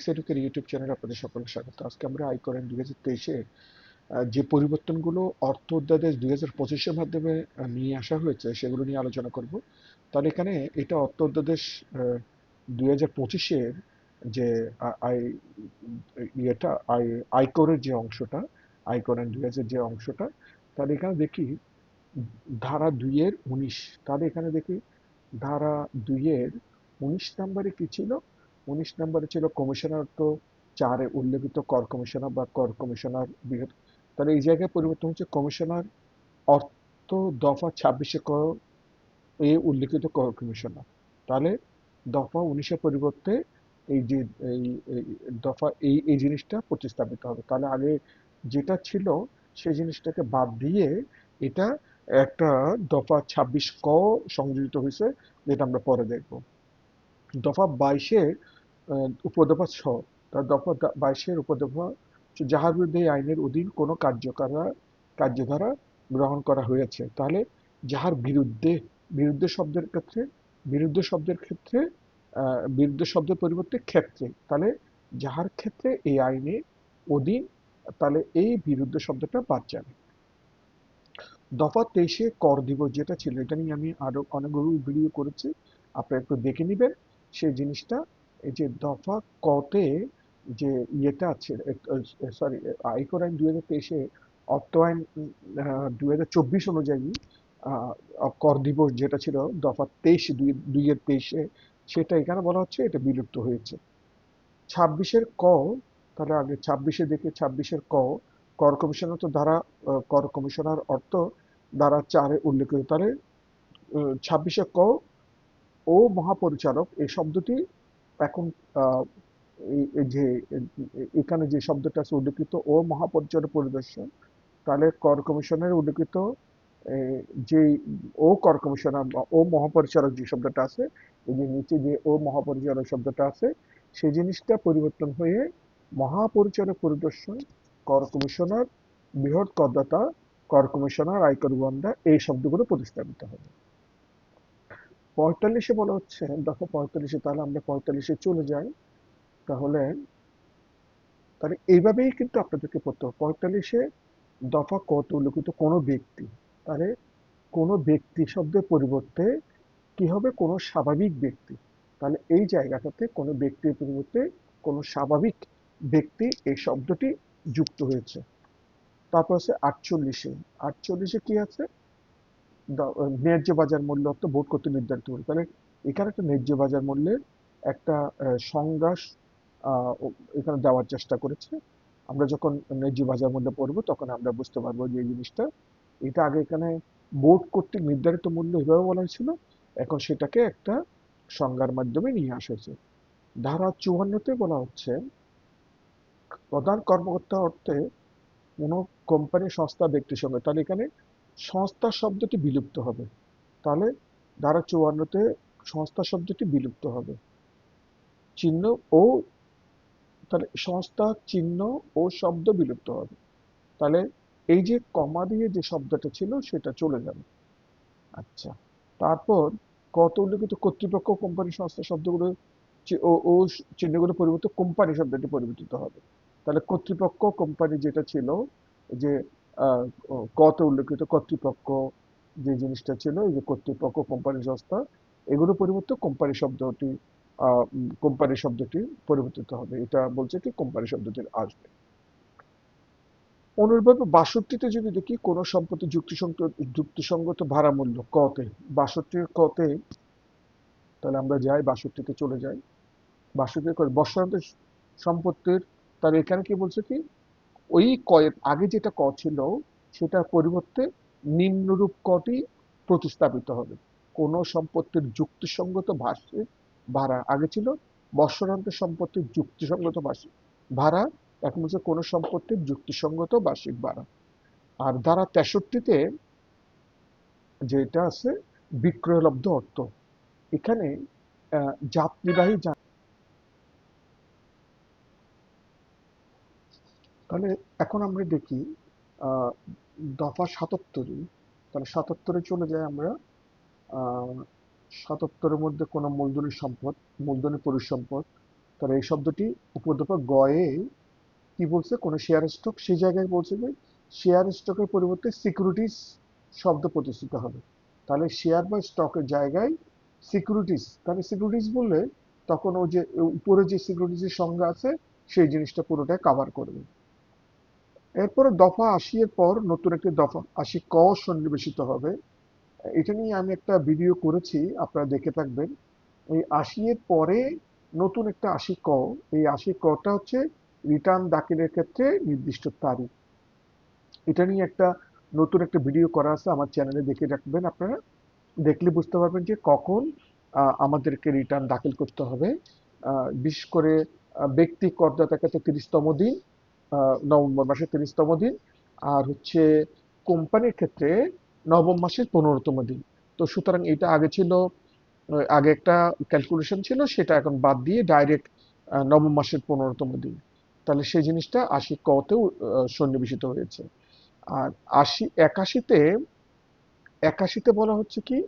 সেটুকের YouTube চ্যানেলে আপনাদের সকলকে স্বাগত। আজকে আমরা আয় করেন দুই হাজার তেইশে যে পরিবর্তনগুলো অর্থ অধ্যাদেশ দুই হাজার পঁচিশের মাধ্যমে নিয়ে আসা হয়েছে, সেগুলো নিয়ে আলোচনা করব। তাহলে এখানে এটা অর্থ অধ্যাদেশ দুই হাজার পঁচিশের যে, আ- আয় ইয়েটা আয় আয়করের যে অংশটা আয়করের দুই হাজার যে অংশটা, তাহলে এখানে দেখি ধারা দুইয়ের উনিশ। তাহলে এখানে দেখি ধারা দুইয়ের উনিশ নম্বরে কি ছিল? উনিশ নম্বরে ছিল কমিশনার, তো চারে উল্লেখিত কর কমিশনার বা কর কমিশনার বৃহৎ। তাহলে এই জায়গায় পরিবর্তন হচ্ছে কমিশনার অর্থ দফা ছাব্বিশে ক এ উল্লেখিত কর কমিশনার। তাহলে দফা উনিশের পরিবর্তে এই যে, এই দফা এই এই জিনিসটা প্রতিস্থাপিত হবে। তাহলে আগে যেটা ছিল সেই জিনিসটাকে বাদ দিয়ে এটা একটা দফা ছাব্বিশ ক সংযোজিত হয়েছে, যেটা আমরা পরে দেখব। দফা বাইশের উপদফা ছ, তার দফা বাইশের উপদফা যাহার বিরুদ্ধে এই আইনের অধীন কোনো কার্যকারা কার্যধারা গ্রহণ করা হয়েছে। তাহলে যাহার বিরুদ্ধে বিরুদ্ধে শব্দের ক্ষেত্রে বিরুদ্ধে শব্দের ক্ষেত্রে বিরুদ্ধে শব্দের পরিবর্তে ক্ষেত্রে। তাহলে যাহার ক্ষেত্রে এই আইনে অধীন, তাহলে এই বিরুদ্ধ শব্দটা বাদ যাবে। দফা তেইশে কর দিবস যেটা ছিল, এটা নিয়ে আমি আরও অনেকগুলো ভিডিও করেছি। আপনারা একটু দেখে নেবেন। সেই জিনিসটা এই যে দফা কতে যে ইয়েটা আছে সরি আয়কর আইন দুই হাজার তেইশে অর্থ আইন দুই হাজার চব্বিশ অনুযায়ী কর দিবস যেটা ছিল দফা তেইশ দুই দুইয়ের তেইশে সেটা এখানে বলা হচ্ছে এটা বিলুপ্ত হয়েছে। ছাব্বিশের ক তাহলে আগে ছাব্বিশে দেখে ছাব্বিশের ক কর কমিশনার তো আহ, কর কমিশনার অর্থ দ্বারা চারে উল্লেখিত। তাহলে ছাব্বিশে ক ও মহাপরিচালক এই শব্দটি এখন যে, এখানে যে শব্দটা আছে উল্লেখিত ও মহাপরিচালক পরিদর্শন, তাহলে কর কমিশনের উল্লেখিত যে ও কর কমিশনার ও মহাপরিচালক যে শব্দটা আছে, এই যে নিচে যে ও মহাপরিচালক শব্দটা আছে সেই জিনিসটা পরিবর্তন হয়ে মহাপরিচালক পরিদর্শন, কর কমিশনার, বৃহৎ করদাতা, কর কমিশনার, আয়কর গোয়েন্দা এই শব্দগুলো প্রতিস্থাপিত হবে। পঁয়তাল্লিশে বলা হচ্ছে। দেখো পঁয়তাল্লিশে, তাহলে আমরা পঁয়তাল্লিশে চলে যাই। তাহলে তাহলে এইভাবেই কিন্তু আপনাদেরকে পড়তে হবে। পঁয়তাল্লিশে দফা কত উল্লেখিত? কোনো ব্যক্তি। তাহলে কোনো ব্যক্তি শব্দের পরিবর্তে কি হবে? কোনো স্বাভাবিক ব্যক্তি। তাহলে এই জায়গাটাতে কোনো ব্যক্তির পরিবর্তে কোনো স্বাভাবিক ব্যক্তি এই শব্দটি যুক্ত হয়েছে। তারপর আছে আটচল্লিশে। আটচল্লিশে কি আছে? ন্যায্য বাজার মূল্য অর্থ ভোট করতে নির্ধারিত করে তাহলে এখানে একটা ন্যায্য বাজার মূল্যের একটা সংজ্ঞা এখানে দেওয়ার চেষ্টা করেছে। আমরা যখন ন্যায্য বাজার মূল্য পড়ব, তখন আমরা বুঝতে পারব যে এই জিনিসটা, এটা আগে এখানে বোর্ড কর্তৃক নির্ধারিত মূল্য এভাবে বলা হয়েছিল, এখন সেটাকে একটা সংজ্ঞার মাধ্যমে নিয়ে আসা হয়েছে। ধারা চুয়ান্নতে বলা হচ্ছে, প্রধান কর্মকর্তা অর্থে কোনো কোম্পানি, সংস্থা ব্যক্তির সঙ্গে তাহলে এখানে সংস্থা শব্দটি বিলুপ্ত হবে। তাহলে ধারা চুয়ান্নতে সংস্থা শব্দটি বিলুপ্ত হবে। চিহ্ন ও তাহলে সংস্থা চিহ্ন ও শব্দ বিলুপ্ত হবে। তাহলে এই যে কমা দিয়ে যে শব্দটা ছিল সেটা চলে যাবে। আচ্ছা তারপর কত উল্লেখিত কর্তৃপক্ষ কোম্পানি সংস্থা শব্দগুলো ও ও চিহ্নগুলো পরিবর্তে কোম্পানি শব্দটি পরিবর্তিত হবে। তাহলে কর্তৃপক্ষ কোম্পানি যেটা ছিল যে কত উল্লেখিত কর্তৃপক্ষ যে জিনিসটা ছিল, এই যে কর্তৃপক্ষ, কোম্পানি সংস্থা, এগুলো পরিবর্তে কোম্পানি শব্দটি কোম্পানি শব্দটি পরিবর্তিত হবে। এটা বলছে কি, কোম্পানি শব্দটি আসবে। অনুরূপভাবে বাষট্টিতে যদি দেখি, কোনো সম্পত্তি যুক্তিসঙ্গত যুক্তিসঙ্গত ভাড়া মূল্য কতে, বাষট্টির কতে, তাহলে আমরা যাই, বাষট্টিতে চলে যাই। বাষট্টি করে বর্ষান্ত সম্পত্তির তার এখানে কি বলছে কি ওই কয়ের আগে যেটা ক ছিল, সেটার পরিবর্তে নিম্নরূপ কটি প্রতিস্থাপিত হবে। কোন সম্পত্তির যুক্তিসঙ্গত বার্ষিক ভাড়া আগে ছিল বর্ষান্ত সম্পত্তির যুক্তিসঙ্গত বার্ষিক ভাড়া, এখন হচ্ছে কোন সম্পত্তির যুক্তিসঙ্গত বার্ষিক ভাড়া। আর ধারা তেষট্টিতে যেটা আছে, বিক্রয়লব্ধ অর্থ। এখানে যাত্রীবাহী তাহলে এখন আমরা দেখি দফা সাতাত্তরে তাহলে সাতাত্তরে চলে যাই আমরা সাতাত্তরের মধ্যে কোনো মূলধনী সম্পদ, মূলধনী পরিসম্পদ, তাহলে এই শব্দটি উপদ্রপা গয়ে কি বলছে? কোন শেয়ার স্টক সেই জায়গায় বলছে যে শেয়ার স্টকের পরিবর্তে সিকিউরিটিস শব্দ প্রতিষ্ঠিত হবে। তাহলে শেয়ার বা স্টকের জায়গায় সিকিউরিটিস তাহলে সিকিউরিটিস বললে তখন ও যে, উপরে যে সিকিউরিটিসের সংজ্ঞা আছে, সেই জিনিসটা পুরোটাই কাভার করবে। এরপরে দফা আশি এর পর নতুন একটি দফা, আশি ক সন্নিবেশিত হবে। এটা নিয়ে আমি একটা ভিডিও করেছি, আপনারা দেখে থাকবেন। এই আশি এর পরে নতুন একটা আশি ক, এই আশি কটা হচ্ছে রিটার্ন দাখিলের ক্ষেত্রে নির্দিষ্ট তারিখ। এটা নিয়ে একটা নতুন একটা ভিডিও করা আছে, আমার চ্যানেলে দেখে রাখবেন আপনারা। দেখলে বুঝতে পারবেন যে কখন আমাদেরকে রিটার্ন দাখিল করতে হবে। বিশেষ করে ব্যক্তি করদাতার ক্ষেত্রে তিরিশতম দিন নভেম্বর মাসের তিরিশতম দিন আর হচ্ছে কোম্পানির ক্ষেত্রে নবম মাসের পনেরোতম দিন। তো সুতরাং এটা আগে ছিল আগে একটা ক্যালকুলেশন ছিল, সেটা এখন বাদ দিয়ে ডাইরেক্ট নবম মাসের পনেরোতম দিন। তাহলে সেই জিনিসটা আশি কতেও সন্নিবেশিত হয়েছে। আর আশি, একাশিতে একাশিতে বলা হচ্ছে কি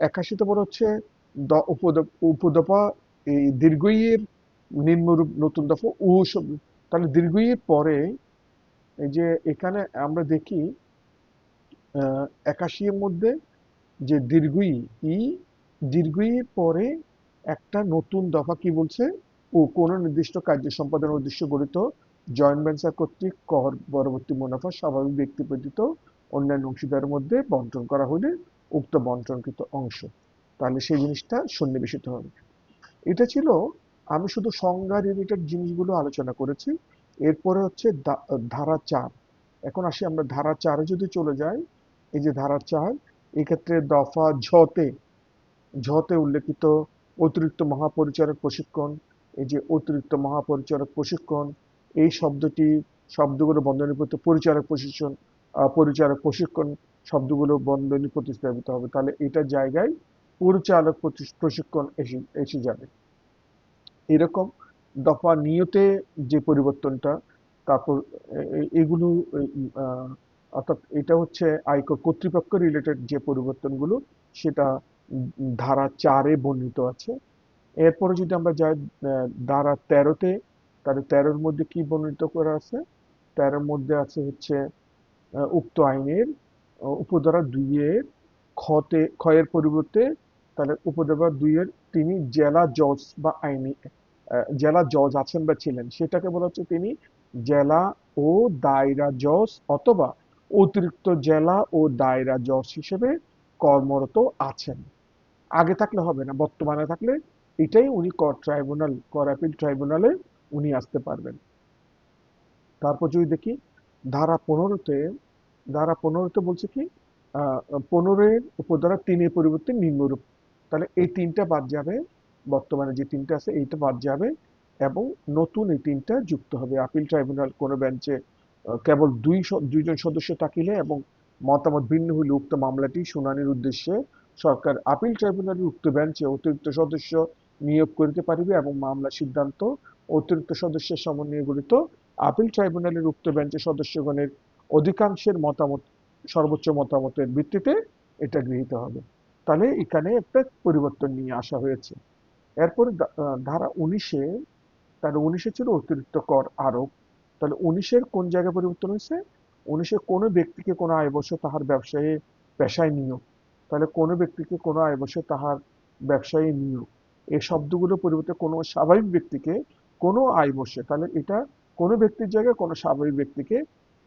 একাশিতে বলা হচ্ছে দ- উপদ- উপদফা এই দীর্ঘইয়ের নিম্নরূপ নতুন দফা উ তাহলে দীর্ঘইয়ের পরে এই যে এখানে আমরা দেখি একাশি এর মধ্যে যে দীর্ঘই ই, দীর্ঘইয়ের পরে একটা নতুন দফা কি বলছে? ও, কোনো নির্দিষ্ট কার্য সম্পাদনের উদ্দেশ্য গঠিত জয়েন্ট ভেঞ্চার কর্তৃক কর পরবর্তী মুনাফা স্বাভাবিক ব্যক্তি ব্যতীত অন্যান্য অংশীদারের মধ্যে বন্টন করা হলে উক্ত বন্টনকৃত অংশ। তাহলে সেই জিনিসটা সন্নিবেশিত হবে। এটা ছিল আমি শুধু সংজ্ঞা রিলেটেড জিনিসগুলো আলোচনা করেছি। এরপরে হচ্ছে ধারা চার। এখন আসি আমরা ধারা চারে যদি চলে যাই, এই যে ধারা চার, এক্ষেত্রে দফা ঝতে ঝতে উল্লেখিত অতিরিক্ত মহাপরিচারক প্রশিক্ষণ, এই যে অতিরিক্ত মহাপরিচারক প্রশিক্ষণ, এই শব্দটি শব্দগুলো বন্ধনীভূত পরিচারক প্রশিক্ষণ পরিচারক প্রশিক্ষণ শব্দগুলো বন্ধনী প্রতিস্থাপিত হবে। তাহলে এটা জায়গায় পরিচালক প্রশিক্ষণ এসে এসে যাবে। এরকম দফা নিয়তে যে পরিবর্তনটা, তারপর এগুলো অর্থাৎ এটা হচ্ছে আয়কর কর্তৃপক্ষ রিলেটেড যে পরিবর্তনগুলো, সেটা ধারা চারে বর্ণিত আছে। এরপরে যদি আমরা যাই ধারা তেরোতে, তাহলে তেরোর মধ্যে কি বর্ণিত করা আছে? তেরোর মধ্যে আছে হচ্ছে উক্ত আইনের উপধারা দুইয়ের খতে ক্ষয়ের পরিবর্তে, তাহলে উপধারা দুইয়ের তিনি জেলা, জজ বা আইনি জেলা জজ আছেন বা ছিলেন সেটাকে বলা হচ্ছে তিনি জেলা ও দায়রা জজ অথবা অতিরিক্ত জেলা ও দায়রা জজ হিসেবে কর্মরত আছেন। আগে থাকলে হবে না বর্তমানে থাকলে এটাই উনি কর ট্রাইব্যুনাল কর অ্যাপিল ট্রাইব্যুনালে উনি আসতে পারবেন। তারপর যদি দেখি ধারা পনেরোতে ধারা পনেরোতে বলছে কি আহ, পনেরোর উপধারা তিনের পরিবর্তে নিম্নরূপ। তাহলে এই তিনটা বাদ যাবে। বর্তমানে যে তিনটা আছে, এইটা বাদ যাবে এবং নতুন এই তিনটা যুক্ত হবে। আপিল ট্রাইব্যুনাল কোনো বেঞ্চে কেবল দুই দুইজন সদস্য থাকিলে এবং মতামত ভিন্ন হইলে উক্ত মামলাটি শুনানির উদ্দেশ্যে সরকার আপিল ট্রাইব্যুনালের উক্ত বেঞ্চে অতিরিক্ত সদস্য নিয়োগ করিতে পারিবে এবং মামলা সিদ্ধান্ত অতিরিক্ত সদস্যের সমন্বয়ে গঠিত আপিল ট্রাইব্যুনালের উক্ত বেঞ্চের সদস্যগণের অধিকাংশের মতামত, সর্বোচ্চ মতামতের ভিত্তিতে এটা গৃহীত হবে। তাহলে এখানে একটা পরিবর্তন নিয়ে আসা হয়েছে। এরপরে ধারা উনিশে, তাহলে উনিশে ছিল অতিরিক্ত কর আরোপ। তাহলে উনিশের কোন জায়গায় পরিবর্তন হয়েছে? উনিশে কোনো ব্যক্তিকে কোনো আয় বছর তাহার ব্যবসায়ী পেশায় নিয়োগ। তাহলে কোনো ব্যক্তিকে কোনো আয় বছর তাহার ব্যবসায়ী নিয়োগ। এই শব্দগুলো পরিবর্তে কোনো স্বাভাবিক ব্যক্তিকে কোনো আয় বসে তাহলে এটা কোনো ব্যক্তির জায়গায় কোনো স্বাভাবিক ব্যক্তিকে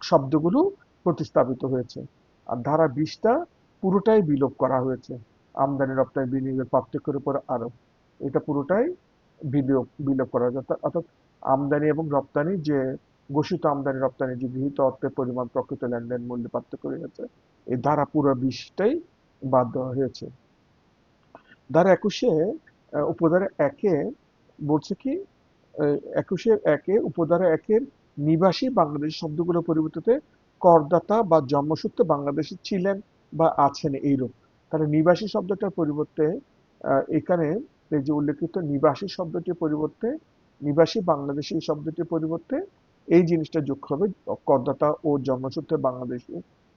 শব্দগুলো প্রতিস্থাপিত হয়েছে। আর ধারা বিশটা পুরোটাই বিলোপ করা হয়েছে। আমদানি, রপ্তানি, বিনিয়োগের পার্থক্যের উপর আরোপ। এটা পুরোটাই বিলোপ বিলোপ করা অর্থাৎ অর্থাৎ আমদানি এবং রপ্তানি যে ঘোষিত আমদানি, রপ্তানি যে গৃহীত অর্থের পরিমাণ, প্রকৃত লেনদেন মূল্যে পার্থক্য রয়েছে, এই ধারা পুরো বিশটাই বাদ দেওয়া হয়েছে। ধারা একুশে উপধারা একে বলছে কি একুশের একে, উপধারা একের নিবাসী বাংলাদেশি শব্দগুলো পরিবর্তিতে করদাতা বা জন্মসূত্রে বাংলাদেশে ছিলেন বা আছেন এইরূপ। তাহলে নিবাসী শব্দটার পরিবর্তে এখানে এই যে উল্লেখিত নিবাসী শব্দটির পরিবর্তে, নিবাসী বাংলাদেশি শব্দটির পরিবর্তে এই জিনিসটা যোগ হবে করদাতা ও জন্মসূত্রে বাংলাদেশি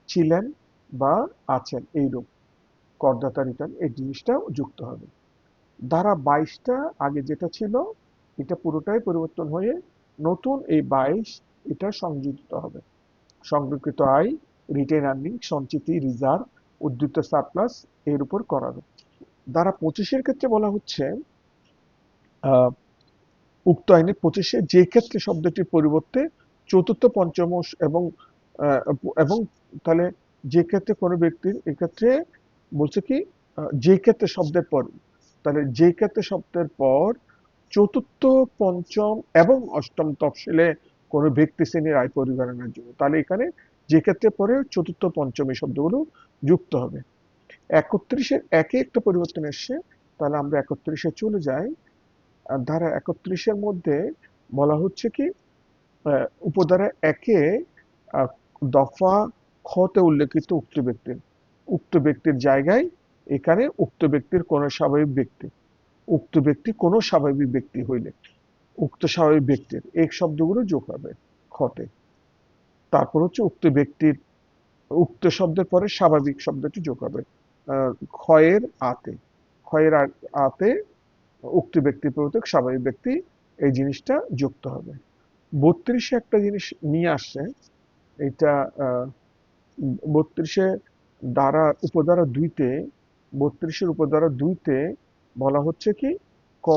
ছিলেন বা আছেন এইরূপ করদাতা রিটার্ন এই জিনিসটাও যুক্ত হবে। ধারা বাইশটা আগে যেটা ছিল, এটা পুরোটাই পরিবর্তন হয়ে নতুন এই বাইশ এটা সংযোজিত হবে। সংরক্ষিত আয় রিটেন আর্নিং সঞ্চিতি রিজার্ভ উদ্ধৃত সারপ্লাস এর উপর করাবে দ্বারা পঁচিশের ক্ষেত্রে বলা হচ্ছে উক্ত আইনের পঁচিশে যে ক্ষেত্রে শব্দটির পরিবর্তে চতুর্থ, পঞ্চম এবং এবং তাহলে যে ক্ষেত্রে কোনো ব্যক্তির এক্ষেত্রে বলছে কি যে ক্ষেত্রে শব্দের পর, তাহলে যে ক্ষেত্রে শব্দের পর চতুর্থ, পঞ্চম এবং অষ্টম তফসিলে কোনো ব্যক্তি শ্রেণির আয় পরিগণনার জন্য, তাহলে এখানে যে ক্ষেত্রে পরে চতুর্থ, পঞ্চম এই শব্দগুলো যুক্ত হবে। একত্রিশের একে একটা পরিবর্তন এসছে, তাহলে আমরা একত্রিশে চলে যাই। ধারা একত্রিশের মধ্যে বলা হচ্ছে কি উপধারা একে দফা খতে উল্লেখিত উক্ত ব্যক্তির উক্ত ব্যক্তির জায়গায় এখানে উক্ত ব্যক্তির কোন স্বাভাবিক ব্যক্তি, উক্ত ব্যক্তি কোন স্বাভাবিক ব্যক্তি হইলে, উক্ত স্বাভাবিক ব্যক্তির, এই শব্দগুলো যোগ হবে খতে তারপর হচ্ছে উক্ত ব্যক্তির, উক্ত শব্দের পরে স্বাভাবিক শব্দটি যোগ হবে। ক্ষয়ের আতে। ক্ষয়ের আতে উক্ত ব্যক্তির প্রত্যেক স্বাভাবিক ব্যক্তি এই জিনিসটা যুক্ত হবে। বত্রিশে একটা জিনিস নিয়ে আসছে, এটা বত্রিশে দ্বারা উপধারা দুইতে, বত্রিশের উপধারা দুইতে বলা হচ্ছে কি, ক,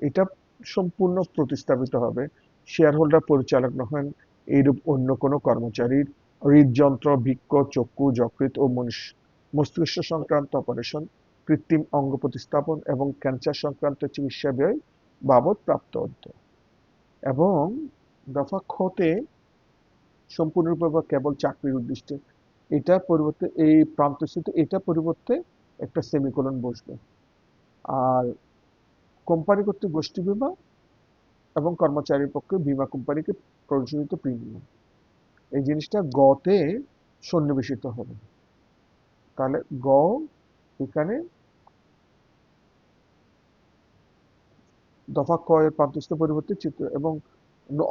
এটা সম্পূর্ণ প্রতিস্থাপিত হবে। শেয়ার হোল্ডার পরিচালক নহেন এইরূপ অন্য কোনো কর্মচারীর হৃদযন্ত্র বৃক্ক চক্ষু যকৃত ও মনুষ্য মস্তিষ্ক সংক্রান্ত অপারেশন কৃত্রিম অঙ্গ প্রতিস্থাপন এবং ক্যান্সার সংক্রান্ত চিকিৎসা ব্যয় বাবদ প্রাপ্ত অর্থ। এবং দফা খতে সম্পূর্ণরূপে বা কেবল চাকরির উদ্দেশ্যে এটার পরিবর্তে, এই প্রান্তস্থিতি এটা পরিবর্তে একটা সেমিকোলন বসবে। আর কোম্পানি কর্তৃক গোষ্ঠী বীমা এবং কর্মচারীর পক্ষে বীমা কোম্পানিকে প্রযোজিত প্রিমিয়াম। এই জিনিসটা গতে সন্নিবেশিত হবে। তাহলে গ এখানে দফা ক এর প্রান্তস্থ পরিবর্তে চিত্র এবং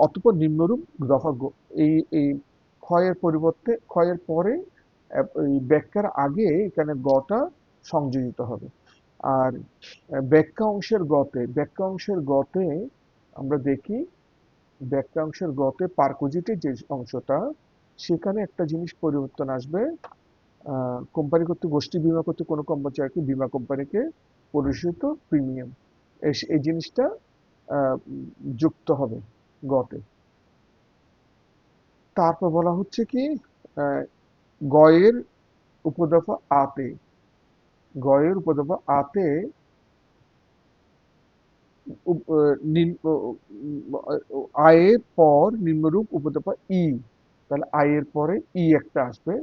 অতঃপর নিম্নরূপ দফা গ। এই এই ক্ষয়ের পরিবর্তে ক্ষয়ের পরে ব্যাখ্যার আগে এখানে গটা সংযোজিত হবে। আর ব্যাখ্যা অংশের গতে ব্যাখ্যা অংশের গতে আমরা দেখি ব্যাখ্যা অংশের গতে পার্কোজিটের যে অংশটা, সেখানে একটা জিনিস পরিবর্তন আসবে। কোম্পানি কর্তৃক গোষ্ঠী বীমা করতে কোনো কর্মচারীকে বীমা কোম্পানিকে পরিশোধিত প্রিমিয়াম এই জিনিসটা যুক্ত হবে গতে তারপর বলা হচ্ছে কি গয়ের উপদফা আতে, গয়ের উপদফা আতে আয়ের পর নিম্নরূপ উপদফা ই, তাহলে আয়ের পরে ই একটা আসবে